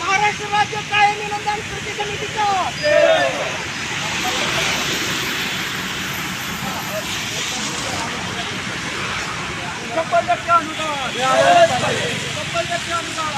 महाराष्ट्र राज्य कायमी अनुदान कृती समितीचं शंभर टक्के अनुदान शंभर टक्के अनुदान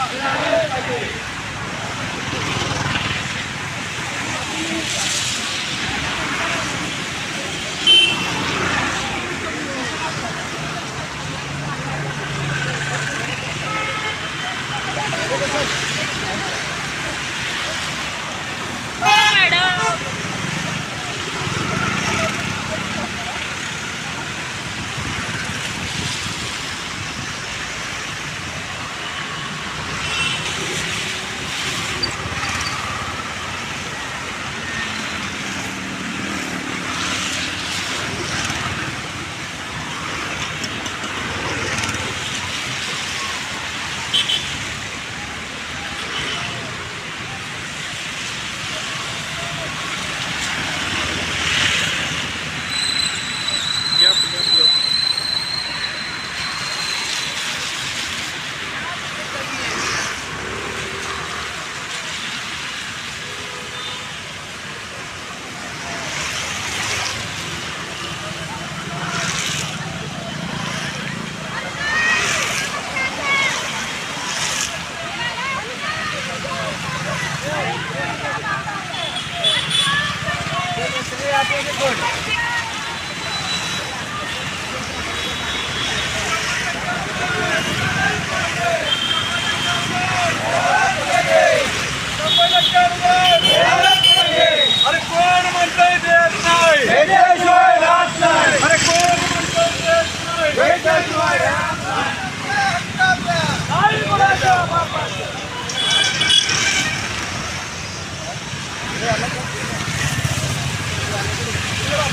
good.